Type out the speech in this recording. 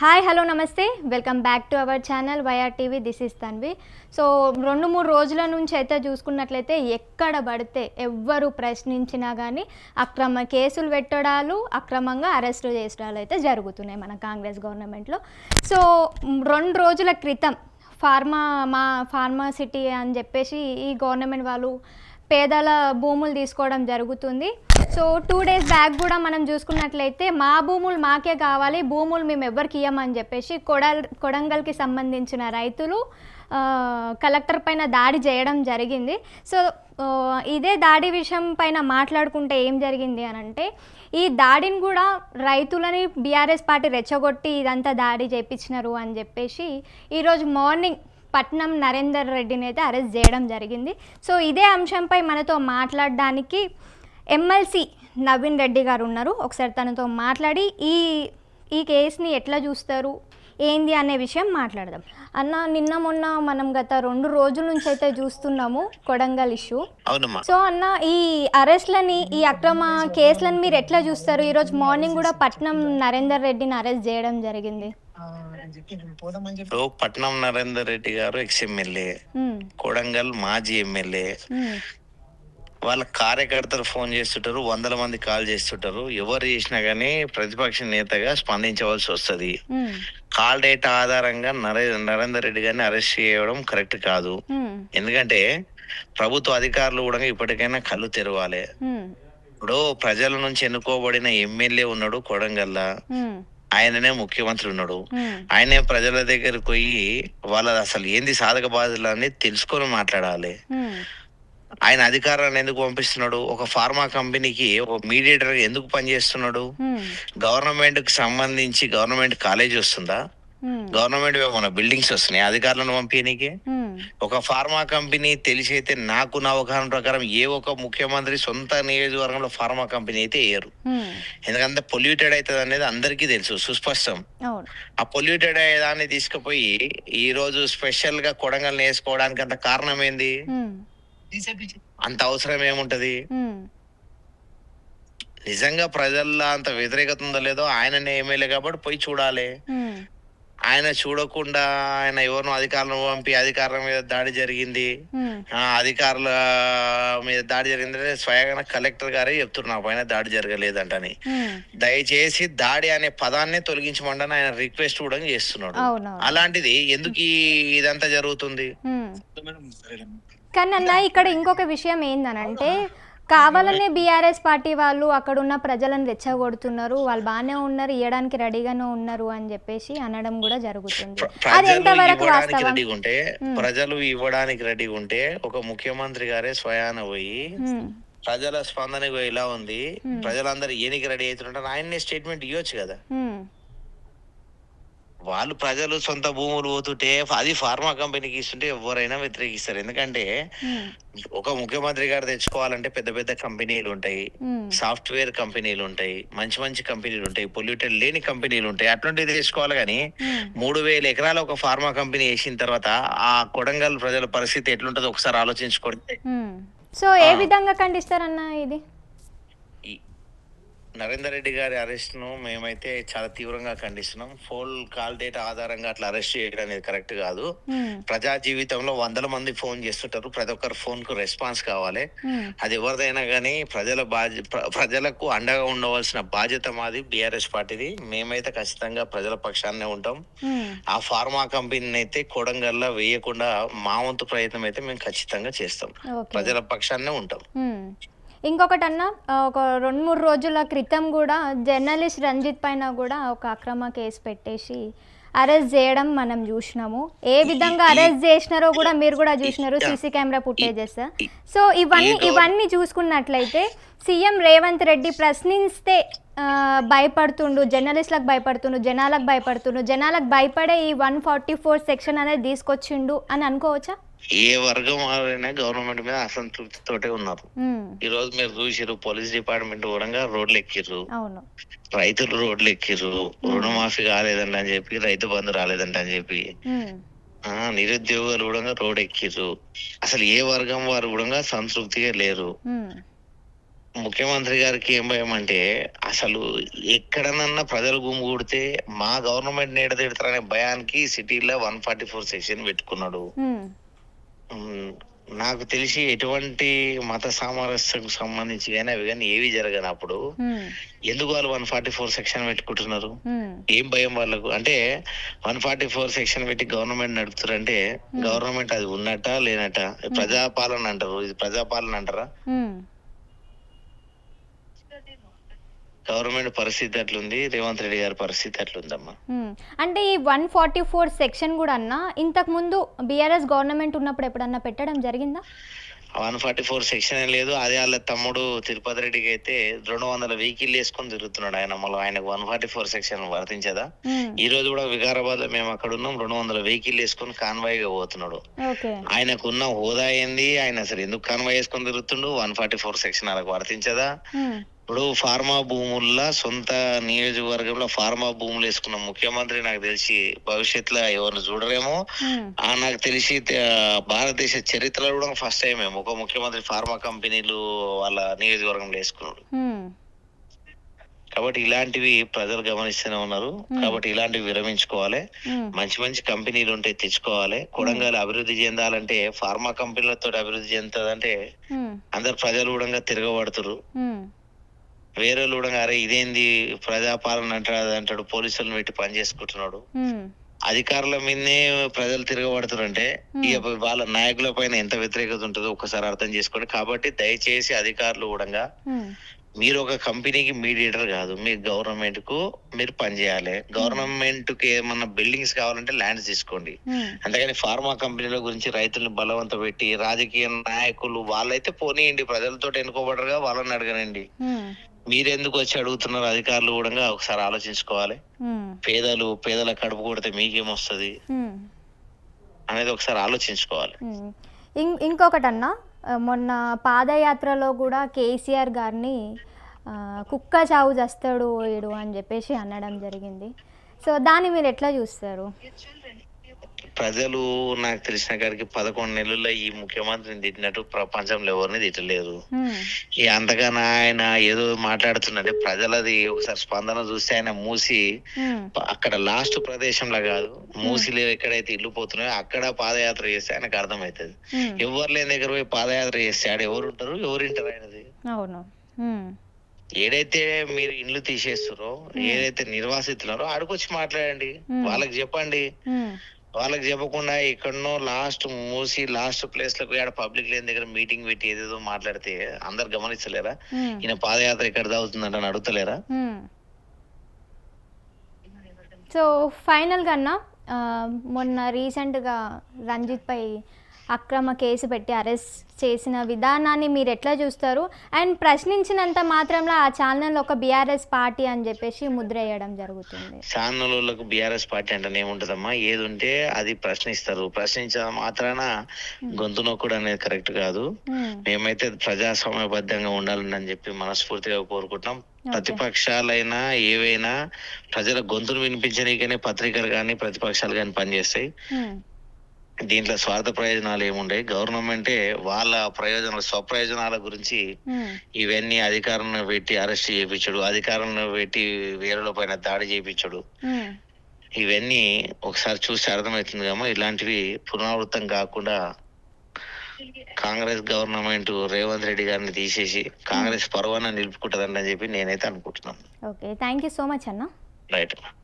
Hi hello నమస్తే. Welcome back to our channel YR TV this is Tanvi so రెండు మూడు రోజుల నుంచి అయితే చూసుకున్నట్లయితే ఎక్కడ పడితే ఎవ్వరు ప్రశ్నించినా కానీ అక్రమ కేసులు పెట్టడాలు అక్రమంగా అరెస్టు చేసడాలు అయితే జరుగుతున్నాయి మన కాంగ్రెస్ గవర్నమెంట్లో. సో రెండు రోజుల క్రితం ఫార్మా మా ఫార్మాసిటీ అని చెప్పేసి ఈ గవర్నమెంట్ వాళ్ళు పేదల భూములు తీసుకోవడం జరుగుతుంది. సో టూ డేస్ బ్యాక్ కూడా మనం చూసుకున్నట్లయితే మా భూములు మాకే కావాలి భూములు మేము ఎవరికి ఇవ్వమని చెప్పేసి కొడల్ కొడంగల్కి సంబంధించిన రైతులు కలెక్టర్ పైన దాడి చేయడం జరిగింది. సో ఇదే దాడి విషయం పైన మాట్లాడుకుంటే ఏం జరిగింది అని అంటే ఈ దాడిని కూడా రైతులని బీఆర్ఎస్ పార్టీ రెచ్చగొట్టి ఇదంతా దాడి చేయించినారు అని చెప్పేసి ఈరోజు మార్నింగ్ పట్నం నరేందర్ రెడ్డిని అయితే అరెస్ట్ చేయడం జరిగింది. సో ఇదే అంశంపై మనతో మాట్లాడడానికి ఎమ్మెల్సీ నవీన్ రెడ్డి గారు ఉన్నారు. ఒకసారి తనతో మాట్లాడి ఈ ఈ కేసుని ఎట్లా చూస్తారు? ఏంది అనే విషయం మాట్లాడదాం. అన్న నిన్న మొన్న మనం గత రెండు రోజుల నుంచి అయితే చూస్తున్నాము కొడంగల్ ఇష్యూ. అవునమ్మా. సో అన్న ఈ అరెస్ట్లని ఈ అక్రమ కేసులను మీరు ఎట్లా చూస్తారు? ఈరోజు మార్నింగ్ కూడా పట్నం నరేందర్ రెడ్డిని అరెస్ట్ చేయడం జరిగింది. ఇప్పుడు పట్నం నరేందర్ రెడ్డి గారు ఎక్స్ ఎమ్మెల్యే కొడంగల్ మాజీ ఎమ్మెల్యే వాళ్ళ కార్యకర్తలు ఫోన్ చేస్తుంటారు వందల మంది కాల్ చేస్తుంటారు. ఎవరు చేసినా గానీ ప్రతిపక్ష నేతగా స్పందించవలసి వస్తది. కాల్ డేటా ఆధారంగా నరే నరేందర్ రెడ్డి గారిని అరెస్ట్ చేయడం కరెక్ట్ కాదు. ఎందుకంటే ప్రభుత్వ అధికారులు కూడా ఇప్పటికైనా కళ్ళు తెరవాలి. ఇప్పుడు ప్రజల నుంచి ఎన్నుకోబడిన ఎమ్మెల్యే ఉన్నాడు కొడంగల్లా. ఆయననే ముఖ్యమంత్రి ఉన్నాడు. ఆయనే ప్రజల దగ్గరికి పోయి వాళ్ళ అసలు ఏంది సాధక బాధలు అనేది తెలుసుకొని మాట్లాడాలి. ఆయన అధికారాన్ని ఎందుకు పంపిస్తున్నాడు? ఒక ఫార్మా కంపెనీకి ఒక మీడియేటర్ ఎందుకు పనిచేస్తున్నాడు? గవర్నమెంట్కి సంబంధించి గవర్నమెంట్ కాలేజ్ వస్తుందా? గవర్నమెంట్ మన బిల్డింగ్స్ వస్తున్నాయి అధికారులను పంపించనీకి ఉమ్, ఒక ఫార్మా కంపెనీ తెలిసి అయితే నాకు నా అవగాహన ప్రకారం ఏ ఒక్క ముఖ్యమంత్రి సొంత నియోజకవర్గంలో ఫార్మా కంపెనీ అయితే వేయరు ఎందుకంటే పొల్యూటెడ్ అవుతుంది అనేది అందరికీ తెలుసు సుస్పష్టం. ఆ పొల్యూటెడ్ దాన్ని తీసుకుపోయి ఈ రోజు స్పెషల్గా కొడంగల్ వేసుకోవడానికి అంత కారణం ఏంది? అంత అవసరం ఏముంటది? నిజంగా ప్రజల్లో అంత వ్యతిరేకత ఉందో లేదో ఆయననే ఎమ్మెల్యే కాబట్టి పోయి చూడాలి. ఆయన చూడకుండా ఆయన ఎవరినో అధికారులను పంపి అధికారుల మీద దాడి జరిగింది. అధికారుల మీద దాడి జరిగిందంటే స్వయంగా కలెక్టర్ గారే చెప్తున్నారు నా పైన దాడి జరగలేదంటని. దయచేసి దాడి అనే పదాన్నే తొలగించమంటని ఆయన రిక్వెస్ట్ కూడా చేస్తున్నాడు. అలాంటిది ఎందుకు ఇదంతా జరుగుతుంది. కానీ అన్న ఇక్కడ ఇంకొక విషయం ఏందనంటే కావాలనే బీఆర్ఎస్ పార్టీ వాళ్ళు అక్కడ ఉన్న ప్రజలను రెచ్చగొడుతున్నారు వాళ్ళు బాగానే ఉన్నారు ఇవ్వడానికి రెడీగానే ఉన్నారు అని చెప్పేసి అనడం కూడా జరుగుతుంది. అది ఎంతవరకు వాస్తవం? ఉంటే. ప్రజలు ఇవ్వడానికి రెడీగా ఉంటే ఒక ముఖ్యమంత్రి గారే స్వయాన పోయి ప్రజల స్పందన ఇలా ఉంది. ప్రజలందరూ ఏనికి రెడీ అవుతుంటారు ఆయన్నే స్టేట్మెంట్ ఇవ్వచ్చు కదా. వాళ్ళు ప్రజలు సొంత భూములు పోతుంటే అది ఫార్మా కంపెనీకి ఇస్తుంటే ఎవరైనా వ్యతిరేకిస్తారు. ఎందుకంటే ఉమ్, ఒక ముఖ్యమంత్రి గారు తెచ్చుకోవాలంటే పెద్ద పెద్ద కంపెనీలు ఉంటాయి. ఉమ్, సాఫ్ట్వేర్ కంపెనీలు ఉంటాయి. మంచి మంచి కంపెనీలు ఉంటాయి. పొల్యూటెడ్ లేని కంపెనీలు ఉంటాయి. అట్లాంటివి తెచ్చుకోవాలి కానీ ఉమ్, మూడు వేల ఎకరాల ఒక ఫార్మా కంపెనీ వేసిన తర్వాత ఆ కొడంగల్ ప్రజల పరిస్థితి ఎట్లుంటుందో ఒకసారి ఆలోచించుకోండి. సో ఏ విధంగా ఖండిస్తారన్న ఇది? నరేందర్ రెడ్డి గారి అరెస్ట్ను మేమైతే చాలా తీవ్రంగా ఖండిస్తున్నాం. ఫోన్ కాల్ డేటా ఆధారంగా అట్లా అరెస్ట్ చేయడం అనేది కరెక్ట్ కాదు. ప్రజా జీవితంలో వందల మంది ఫోన్ చేస్తుంటారు. ప్రతి ఒక్కరు ఫోన్కు రెస్పాన్స్ కావాలి. అది ఎవరిదైనా కానీ ప్రజల బాధ్య ప్రజలకు అండగా ఉండవలసిన బాధ్యత మాది బీఆర్ఎస్ పార్టీది. మేమైతే ఖచ్చితంగా ప్రజల పక్షాన్నే ఉంటాం. ఆ ఫార్మా కంపెనీని అయితే కొడంగల్లా వేయకుండా మా వంతు ప్రయత్నం అయితే మేము ఖచ్చితంగా చేస్తాం. ప్రజల పక్షాన్నే ఉంటాం. మ్మ్. ఇంకొకటి అన్న ఆ, ఒక రెండు మూడు రోజుల క్రితం కూడా జర్నలిస్ట్ రంజిత్ పైన కూడా ఒక అక్రమ కేసు పెట్టేసి అరెస్ట్ చేయడం మనం చూసినాము ఏ విధంగా అరెస్ట్ చేసినారో కూడా మీరు కూడా చూసినారు సీసీ కెమెరా ఫుటేజెస్ సో ఇవన్నీ ఇవన్నీ చూసుకున్నట్లయితే సీఎం రేవంత్ రెడ్డి ప్రశ్నిస్తే భయపడుతుండు జర్నలిస్టులకు భయపడుతుండు జనాలకు భయపడుతుండు జనాలకు భయపడే ఈ వన్ ఫార్టీ ఫోర్ సెక్షన్ అనేది తీసుకొచ్చిండు అని అనుకోవచ్చా ఏ వర్గం వారైనా గవర్నమెంట్ మీద అసంతృప్తితోటే ఉన్నారు. ఈ రోజు మీరు చూసిర్రు పోలీస్ డిపార్ట్మెంట్ కూడా రోడ్లు ఎక్కిర్రు. రైతులు రోడ్లు ఎక్కిర్రు. రుణమాఫీ కాలేదంట అని చెప్పి రైతు బంధు రాలేదంట అని చెప్పి. ఆ నిరుద్యోగులు కూడా రోడ్ ఎక్కిర్రు. అసలు ఏ వర్గం వారు కూడా సంతృప్తిగా లేరు. ముఖ్యమంత్రి గారికి ఏం భయం అంటే అసలు ఎక్కడనన్నా ప్రజలు గుమిగూడితే మా గవర్నమెంట్ నీడ తిడతారనే భయానికి సిటీలో వన్ ఫార్టీ ఫోర్ సెక్షన్ పెట్టుకున్నాడు. నాకు తెలిసి ఎటువంటి మత సామరస్యం సంబంధించి కానీ అవి కానీ ఏవి జరగనప్పుడు ఉమ్, ఎందుకు వాళ్ళు వన్ ఫార్టీ ఫోర్ సెక్షన్ పెట్టుకుంటున్నారు? ఏం భయం వాళ్ళకు? అంటే వన్ ఫార్టీ ఫోర్ సెక్షన్ పెట్టి గవర్నమెంట్ నడుపుతారంటే గవర్నమెంట్ అది ఉన్నట్ట లేనట్ట? ప్రజాపాలన అంటారు. ఇది ప్రజాపాలన అంటారా? గవర్నమెంట్ పరిస్థితి అట్లుంది రేవంత్ రెడ్డి గారి పరిస్థితి అట్లుందమ్మా. అంటే ఈ వన్ ఫార్టీ ఫోర్ సెక్షన్ కూడా అన్న ఇంతకు ముందు బీఆర్ఎస్ గవర్నమెంట్ ఉన్నప్పుడు ఎప్పుడన్నా పెట్టడం జరిగిందా? వన్ ఫార్టీ ఫోర్ సెక్షన్ ఏం లేదు. అదే వాళ్ళ తమ్ముడు తిరుపతి రెడ్డికి అయితే రెండు వందల వెహికల్ వేసుకొని తిరుగుతున్నాడు ఆయన. మళ్ళీ ఆయనకు వన్ ఫార్టీ ఫోర్ సెక్షన్ వర్తించదా? ఈ రోజు కూడా వికారాబాద్లో మేము అక్కడ ఉన్నాం. రెండు వందల వెహికల్ వేసుకొని కాన్వాయ్గా పోతున్నాడు ఆయనకున్న హోదా ఏంది? ఆయన అసలు ఎందుకు కాన్వాయ్ వేసుకొని తిరుగుతుండు? వన్ ఫార్టీ ఫోర్ సెక్షన్ వాళ్ళకి వర్తించదా? ఇప్పుడు ఫార్మా భూముల్లో సొంత నియోజకవర్గంలో ఫార్మా భూములు వేసుకున్న ముఖ్యమంత్రి నాకు తెలిసి భవిష్యత్తులో ఎవరిని చూడరేమో. ఉమ్, ఆ నాకు తెలిసి భారతదేశ చరిత్రలో కూడా ఫస్ట్ టైం ఏమో ఒక ముఖ్యమంత్రి ఫార్మా కంపెనీలు వాళ్ళ నియోజకవర్గంలో వేసుకున్నాడు. ఉమ్, కాబట్టి ఇలాంటివి ప్రజలు గమనిస్తూనే ఉన్నారు. కాబట్టి ఇలాంటివి విరమించుకోవాలి. మంచి మంచి కంపెనీలు ఉంటే తెచ్చుకోవాలి. కొడంగల్ అభివృద్ధి చెందాలంటే ఫార్మా కంపెనీలతో అభివృద్ధి చెందుతుందంటే అందరు ప్రజలు కూడా తిరగబడుతురు వేరే కూడా అరే ఇదేంది ప్రజాపాలన అంటాడు అంటాడు పోలీసులను పెట్టి పని చేసుకుంటున్నాడు. అధికారుల మీదనే ప్రజలు తిరగబడుతారంటే ఇక వాళ్ళ నాయకుల పైన ఎంత వ్యతిరేకత ఉంటుందో ఒకసారి అర్థం చేసుకోండి. కాబట్టి దయచేసి అధికారులు కూడా మీరు ఒక కంపెనీకి మీడియేటర్ కాదు మీ గవర్నమెంట్కు మీరు పనిచేయాలి గవర్నమెంట్కి ఏమన్నా బిల్డింగ్స్ కావాలంటే ల్యాండ్స్ తీసుకోండి. అంతేగాని ఫార్మా కంపెనీల గురించి రైతులను బలవంత పెట్టి రాజకీయ నాయకులు వాళ్ళైతే పోనీయండి ప్రజలతో ఎన్నుకోబడరుగా వాళ్ళని అడగనండి. మీరెందుకు వచ్చి అడుగుతున్నారు అధికారులు కూడా ఒకసారి ఆలోచించుకోవాలి. పేదలు పేదల కడుపు కొడితే మీకేమొస్తుంది. అనేది ఒకసారి ఆలోచించుకోవాలి. ఉమ్. ఇం ఇంకొకటి అన్న ఆ, మొన్న పాదయాత్రలో కూడా కేసీఆర్ గారిని కుక్క చావు చస్తాడు వీడు అని చెప్పేసి అనడం జరిగింది. సో దాన్ని మీరు ఎట్లా చూస్తారు? ప్రజలు నాకు తెలిసిన కాడికి పదకొండు నెలల్లో ఈ ముఖ్యమంత్రిని తిట్టినట్టు ప్రపంచంలో ఎవరిని తిట్టలేదు. ఈ అంతగానో ఆయన ఏదో మాట్లాడుతున్నాడే ప్రజలది ఒకసారి స్పందన చూస్తే ఆయన మూసి అక్కడ లాస్ట్ ప్రదేశంలో కాదు మూసిలో ఎక్కడైతే ఇల్లు పోతున్నాయో అక్కడ పాదయాత్ర చేస్తే ఆయనకు అర్థమవుతుంది ఎవరు లేని దగ్గర పోయి పాదయాత్ర చేస్తే ఆడ ఎవరు ఉంటారు? ఎవరు వింటారు ఆయనది? అవును. ఏదైతే మీరు ఇండ్లు తీసేస్తారో ఏదైతే నిర్వాసితున్నారో ఆడికొచ్చి మాట్లాడండి. వాళ్ళకి చెప్పండి. వాళ్ళకి చెప్పకుండా ఎక్కడనో లాస్ట్ మూసి లాస్ట్ ప్లేస్లకు ఆడ పబ్లిక్ లేని దగ్గర మీటింగ్ పెట్టి ఏదేదో మాట్లాడితే అందరు గమనించలేరా ఈయన పాదయాత్ర ఎక్కడ దావుతుందంట అని అడుగుతలేరా. సో ఫైనల్గా అన్న ఆ, మొన్న రీసెంట్గా రంజిత్ పై అక్రమ కేసు పెట్టి అరెస్ట్ చేసిన విధానాన్ని మీరు ఎట్లా చూస్తారు? అండ్ ప్రశ్నించినంత మాత్రంలో ఆ ఛానల్ ఒక బీఆర్ఎస్ పార్టీ అని చెప్పేసి ముద్ర వేయడం జరుగుతుంది. ఛానళ్ళకు బీఆర్ఎస్ పార్టీ అంటే ఏముంటదమ్మా? ఏది ఉంటే అది ప్రశ్నిస్తారు. ప్రశ్నించడం మాత్రాన గొంతు నొక్కుడు అనేది కరెక్ట్ కాదు. మేమైతే ప్రజాస్వామ్యబద్ధంగా ఉండాలని చెప్పి మనస్ఫూర్తిగా కోరుకుంటున్నాం. ప్రతిపక్షాలైనా ఏవైనా ప్రజల గొంతును వినిపించడానికనే పత్రికలు కానీ ప్రతిపక్షాలు కానీ పనిచేస్తాయి. దీంట్లో స్వార్థ ప్రయోజనాలు ఏముండయి? గవర్నమెంటే వాళ్ళ ప్రయోజనాలు స్వప్రయోజనాల గురించి ఇవన్నీ అధికారులను పెట్టి అరెస్ట్ చేయించడు. అధికారులను పెట్టి వేరుల పైన దాడి చేయించడు. ఇవన్నీ ఒకసారి చూస్తే అర్థమవుతుంది కమ్మా ఇలాంటివి పునరావృతం కాకుండా కాంగ్రెస్ గవర్నమెంట్ రేవంత్ రెడ్డి గారిని తీసేసి కాంగ్రెస్ పర్వాన నిలుపుకుంటదని చెప్పి నేనైతే అనుకుంటున్నాను. Okay. Thank you so much అన్న. రైట్